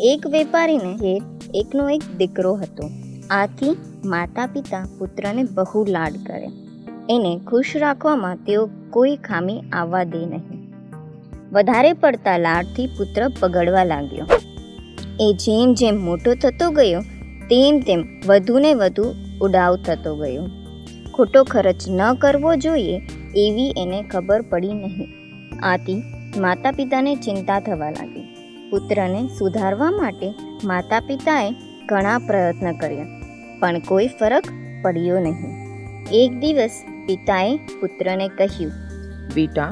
એક વેપારીને ઘેર એકનો એક દીકરો હતો. આથી માતા પિતા પુત્રને બહુ લાડ કરે. એને ખુશ રાખવામાં તેઓ કોઈ ખામી આવવા દે નહીં. વધારે પડતા લાડથી પુત્ર બગડવા લાગ્યો. એ જેમ જેમ મોટો થતો ગયો, તેમ તેમ વધુને વધુ ઉડાવ થતો ગયો. ખોટો ખર્ચ ન કરવો જોઈએ એવી એને ખબર પડી નહીં. આથી માતા પિતાને ચિંતા થવા લાગી. પુત્રને સુધારવા માટે માતા પિતાએ ઘણા પ્રયત્ન કર્યા પણ કોઈ ફરક પડ્યો નહીં. એક દિવસ પિતાએ પુત્રને કહ્યું બેટા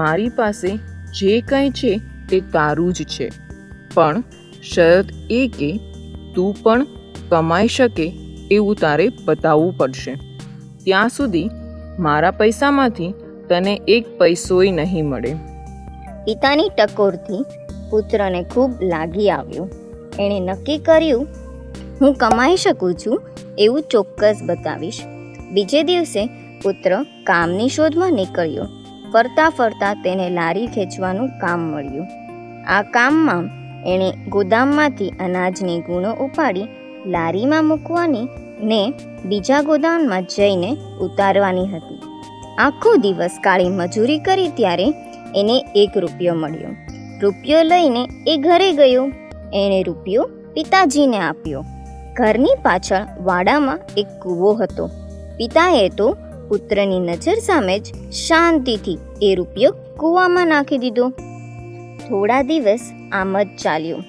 મારી પાસે જે કંઈ છે તે તારું જ છે પણ શરત એ કે તું પણ કમાઈ શકે એવું તારે બતાવવું પડશે. ત્યાં સુધી મારા પૈસામાંથી તને એક પૈસોય નહીં મળે. પિતાની ટકોરથી પુત્રને ખૂબ લાગી આવ્યું. એણે નક્કી કર્યું, હું કમાઈ શકું છું એવું ચોક્કસ બતાવીશ. બીજે દિવસે પુત્ર કામની શોધમાં નીકળ્યો. ફરતા ફરતા તેને લારી ખેંચવાનું કામ મળ્યું. આ કામમાં એણે ગોદામમાંથી અનાજની ગુણો ઉપાડી લારીમાં મૂકવાની ને બીજા ગોદામમાં જઈને ઉતારવાની હતી. આખો દિવસ કાળી મજૂરી કરી ત્યારે એને એક રૂપિયો મળ્યો. રૂપિયો લઈને એ ઘરે ગયો. એણે રૂપિયો પિતાજીને આપ્યો. ઘરની પાછળ વાડામાં એક કૂવો હતો. પિતાએ તો પુત્રની નજર સામે જ શાંતિથી એ રૂપિયો કૂવામાં નાખી દીધો. થોડા દિવસ આમ જ ચાલ્યું.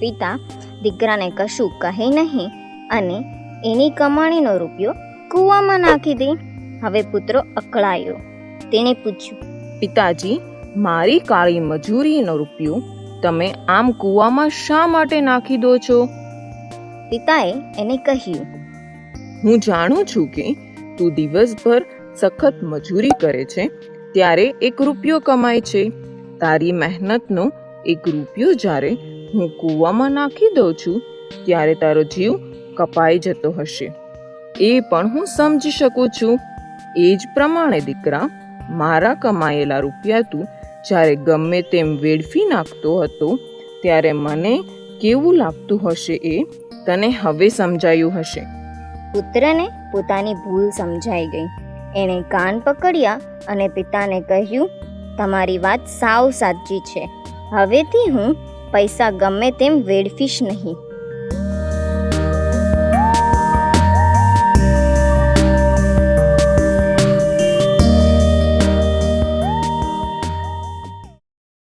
પિતા દીકરાને કશું કહે નહીં અને એની કમાણીનો રૂપિયો કૂવામાં નાખી દે. હવે પુત્ર અકળાયો. તેણે પૂછ્યું, પિતાજી મારી કાળી મજૂરીનો રૂપિયો તમે આમ કૂવામાં શા માટે નાખી દો છો? પિતાએ એને કહ્યું હું જાણું છું કે તું દિવસભર સખત મજૂરી કરે છે ત્યારે એક રૂપિયો કમાય છે. તારી મહેનતનો એક રૂપિયો જ્યારે હું કૂવામાં નાખી દઉં છું ત્યારે તારો જીવ કપાઈ જતો હશે. એ પણ હું સમજી શકું છું. એ જ પ્રમાણે દીકરા મારા કમાયેલા રૂપિયા તું જ્યારે ગમે તેમ વેડફી નાખતો હતો, ત્યારે મને કેવું લાગતું હશે એ તને હવે સમજાયું હશે. પુત્રને પોતાની ભૂલ સમજાઈ ગઈ. એણે કાન પકડ્યા અને પિતાને કહ્યું, તમારી વાત સાવ સાચી છે. હવેથી હું પૈસા ગમે તેમ વેડફીશ નહીં.